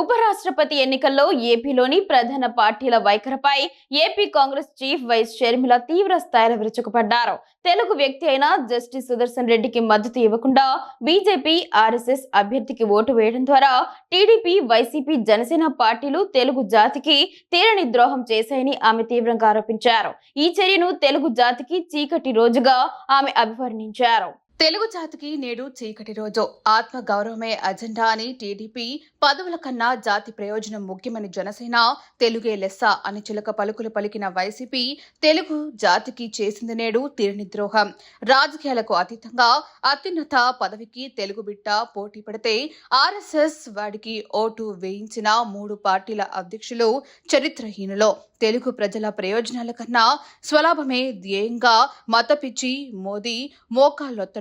ఉపరాష్ట్రపతి ఎన్నికల్లో ఏపీలోని ప్రధాన పార్టీల వైఖరిపై AP Congress chief YS Sharmila తీవ్ర స్థాయిలో విరుచుకుపడ్డారు. తెలుగు వ్యక్తి అయిన జస్టిస్ సుదర్శన్ రెడ్డికి మద్దతు ఇవ్వకుండా బీజేపీ ఆర్ఎస్ఎస్ అభ్యర్థికి ఓటు వేయడం ద్వారా టీడీపీ వైసీపీ జనసేన పార్టీలు తెలుగు జాతికి తీరని ద్రోహం చేశాయని ఆమె తీవ్రంగా ఆరోపించారు. ఈ చర్యను తెలుగు జాతికి చీకటి రోజుగా ఆమె అభివర్ణించారు. తెలుగు జాతికి నేడు చీకటి రోజు. ఆత్మ గౌరవమే అజెండా అని టీడీపీ పదవుల కన్నా జాతి ప్రయోజనం ముఖ్యమని జనసేన తెలుగే లెస్స అని చిలక పలుకులు పలికిన వైసీపీ తెలుగు జాతికి చేసింది నేడు తీరని ద్రోహం రాజకీయాలకు అతీతంగా అత్యున్నత పదవికి తెలుగు బిడ్డ పోటీ పడితే ఆర్ఎస్ఎస్ వాడికి ఓటు వేయించిన మూడు పార్టీల అధ్యక్షులు చరిత్రహీనులు. తెలుగు ప్రజల ప్రయోజనాల కన్నా స్వలాభమే ధ్యేయంగా మతపిచ్చి మోదీ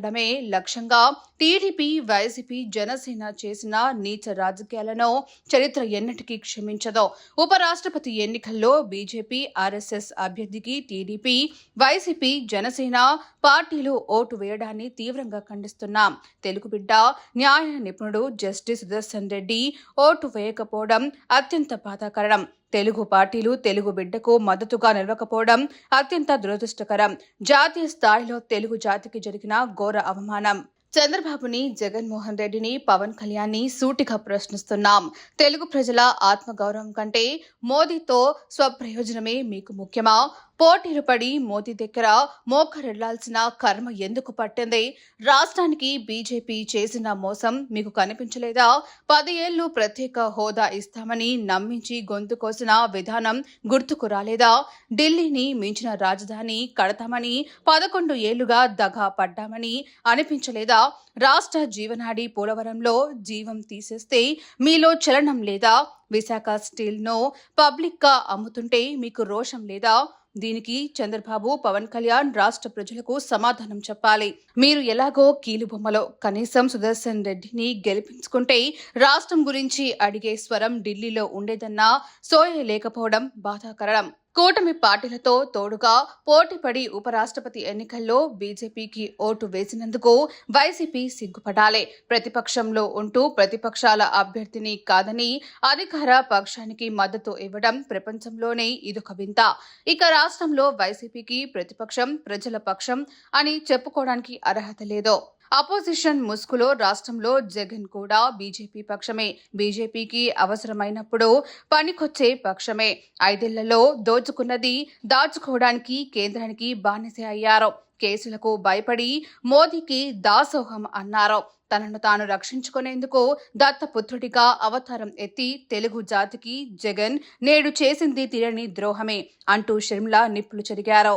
మోకాళ్ళొత్తడమే లక్ష్యంగా టీడీపీ వైసీపీ జనసేన చేసిన నీచ రాజకీయాలను చరిత్ర ఎన్నటికీ క్షమించదు. ఉపరాష్ట్రపతి ఎన్నికల్లో బీజేపీ ఆర్ఎస్ఎస్ అభ్యర్థికి టీడీపీ వైసీపీ జనసేన పార్టీలు ఓటు వేయడాన్ని తీవ్రంగా ఖండిస్తున్నాం. తెలుగు బిడ్డ న్యాయ నిపుణుడు జస్టిస్ సుదర్శన్ రెడ్డి ఓటు వేయకపోవడం అత్యంత బాధాకరణం తెలుగు పార్టీలు తెలుగు బిడ్డకు మద్దతుగా నిలవకపోవడం అత్యంత దురదృష్టకరం. జాతీయ స్థాయిలో తెలుగు జాతికి జరిగిన ఘోర అవమానం. చంద్రబాబుని జగన్మోహన్ రెడ్డిని పవన్ కళ్యాణ్ని సూటిగా ప్రశ్నిస్తున్నాం. తెలుగు ప్రజల ఆత్మగౌరవం కంటే మోదీతో స్వప్రయోజనమే మీకు ముఖ్యమా? పోటీలు పడి మోదీ దగ్గర మోకరెళ్ళాల్సిన కర్మ ఎందుకు పట్టింది? రాష్ట్రానికి బీజేపీ చేసిన మోసం మీకు కనిపించలేదా? పది ఏళ్ళు ప్రత్యేక హోదా ఇస్తామని నమ్మించి గొంతు కోసిన విధానం గుర్తుకు రాలేదా? ఢిల్లీని మించిన రాజధాని కడతామని పదకొండు ఏళ్ళుగా దగా పడ్డామని అనిపించలేదా? రాష్ట్ర జీవనాడి పోలవరంలో జీవం తీసేస్తే మీలో చలనం లేదా? విశాఖ స్టీల్ను పబ్లిక్గా అమ్ముతుంటే మీకు రోషం లేదా? దీనికి చంద్రబాబు పవన్ కళ్యాణ్ రాష్ట్ర ప్రజలకు సమాధానం చెప్పాలి. మీరు ఎలాగో కీలుబొమ్మలో కనీసం సుదర్శన్ రెడ్డిని గెలిపించుకుంటే రాష్ట్రం గురించి అడిగే స్వరం ఢిల్లీలో ఉండేదన్నా సోయ లేకపోవడం బాధాకరం. కూటమి పార్టీలతో తోడుగా పోటీపడి ఉపరాష్ట్రపతి ఎన్నికల్లో బీజేపీకి ఓటు వేసినందుకు వైసీపీ సిగ్గుపడాలి. ప్రతిపక్షంలో ఉంటూ ప్రతిపక్షాల అభ్యర్థిని కాదని అధికార పక్షానికి మద్దతు ఇవ్వడం ప్రపంచంలోనే ఇదొక వింత. ఇక రాష్ట్రంలో వైసీపీకి ప్రతిపక్షం ప్రజల పక్షం అని చెప్పుకోవడానికి అర్హత లేదు అపోజిషన్ ముసుగులో రాష్ట్రంలో జగన్ కూడా బీజేపీ పక్షమే. బీజేపీకి అవసరమైనప్పుడు పనికొచ్చే పక్షమే. ఐదేళ్ళలో దోచుకున్నది దాచుకోవడానికి కేంద్రానికి బానిస అయ్యారు. కేసులకు భయపడి మోదీకి దాసోహం అన్నారు. తనను తాను రక్షించుకునేందుకు దత్తపుత్రుడిగా అవతారం ఎత్తి తెలుగు జాతికి జగన్ నేడు చేసింది తీరని ద్రోహమే అంటూ షర్మిల నిప్పులు చెరిగారు.